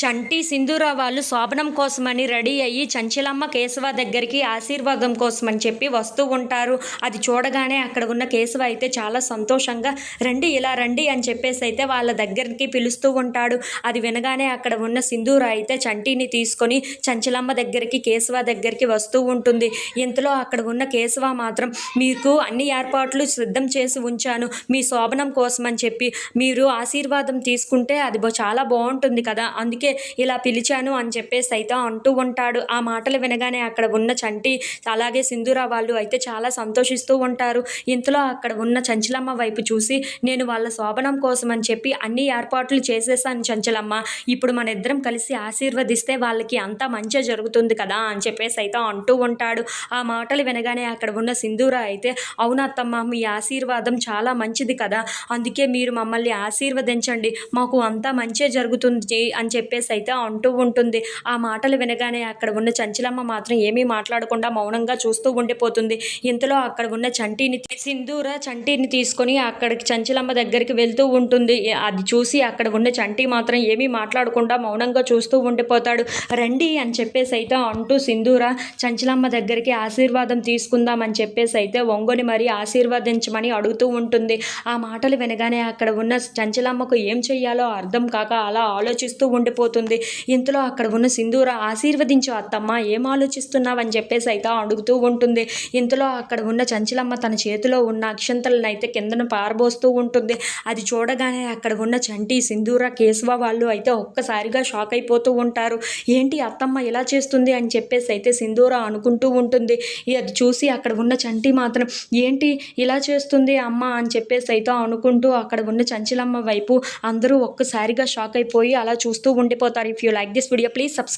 చంటి సింధూర వాళ్ళు శోభనం కోసమని రెడీ అయ్యి చంచలమ్మ కేశవ దగ్గరికి ఆశీర్వాదం కోసమని చెప్పి వస్తూ ఉంటారు. అది చూడగానే అక్కడ ఉన్న కేశవ అయితే చాలా సంతోషంగా రండి ఇలా రండి అని చెప్పేసి అయితే వాళ్ళ దగ్గరికి పిలుస్తూ ఉంటాడు. అది వినగానే అక్కడ ఉన్న సింధూర అయితే చంటిని తీసుకొని చంచలమ్మ దగ్గరికి కేశవ దగ్గరికి వస్తూ ఉంటుంది. ఇంతలో అక్కడ ఉన్న కేశవ మాత్రం మీకు అన్ని ఏర్పాట్లు సిద్ధం చేసి ఉంచాను. మీ శోభనం కోసమని చెప్పి మీరు ఆశీర్వాదం తీసుకుంటే అది చాలా బాగుంటుంది కదా. అందుకే ఇలా పిలిచాను అని చెప్పేసి అయితే అంటూ ఉంటాడు. ఆ మాటలు వినగానే అక్కడ ఉన్న చంటి అలాగే సింధూరా వాళ్ళు అయితే చాలా సంతోషిస్తూ ఉంటారు. ఇంతలో అక్కడ ఉన్న చంచలమ్మ వైపు చూసి నేను వాళ్ళ శోభనం కోసం అని చెప్పి అన్ని ఏర్పాట్లు చేసేసాను చంచలమ్మ. ఇప్పుడు మన ఇద్దరం కలిసి ఆశీర్వదిస్తే వాళ్ళకి అంతా మంచి జరుగుతుంది కదా అని చెప్పేసి అయితే అంటూ ఉంటాడు. ఆ మాటలు వినగానే అక్కడ ఉన్న సింధూరా అయితే అవునత్తమ్మ మీ ఆశీర్వాదం చాలా మంచిది కదా. అందుకే మీరు మమ్మల్ని ఆశీర్వదించండి. మాకు అంతా మంచిగా జరుగుతుంది అని చెప్పేసి అయితే అంటూ ఉంటుంది. ఆ మాటలు వినగానే అక్కడ ఉన్న చంచలమ్మ మాత్రం ఏమీ మాట్లాడకుండా మౌనంగా చూస్తూ ఉండిపోతుంది. ఇంతలో అక్కడ ఉన్న చంటిని సింధూర చంటిని తీసుకొని అక్కడికి చంచలమ్మ దగ్గరికి వెళ్తూ ఉంటుంది. అది చూసి అక్కడ ఉన్న చంటి మాత్రం ఏమీ మాట్లాడకుండా మౌనంగా చూస్తూ ఉండిపోతాడు. రండి అని చెప్పేసి అయితే అంటూ సింధూర చంచలమ్మ దగ్గరికి ఆశీర్వాదం తీసుకుందామని చెప్పేసి అయితే ఒంగొని మరీ ఆశీర్వదించమని అడుగుతూ ఉంటుంది. ఆ మాటలు వినగానే అక్కడ ఉన్న చంచలమ్మకు ఏం చెయ్యాలో అర్థం కాక అలా ఆలోచిస్తూ ఉండిపోతుంది ఇంతలో అక్కడ ఉన్న సింధూర ఆశీర్వదించు అత్తమ్మ ఏం ఆలోచిస్తున్నావని చెప్పేసి అయితే అడుగుతూ ఉంటుంది. ఇంతలో అక్కడ ఉన్న చంచలమ్మ తన చేతిలో ఉన్న అక్షంతలను అయితే కిందన పారబోస్తూ ఉంటుంది. అది చూడగానే అక్కడ ఉన్న చంటి సింధూర కేశవ వాళ్ళు అయితే ఒక్కసారిగా షాక్ అయిపోతూ ఉంటారు. ఏంటి అత్తమ్మ ఇలా చేస్తుంది? అని చెప్పేసి అయితే సింధూర అనుకుంటూ ఉంటుంది. అది చూసి అక్కడ ఉన్న చంటి మాత్రం ఏంటి ఇలా చేస్తుంది అమ్మ? అని చెప్పేసి అయితే అనుకుంటూ అక్కడ ఉన్న చంచలమ్మ వైపు అందరూ ఒక్కసారిగా షాక్ అయిపోయి అలా చూస్తూ or if you like this video please subscribe.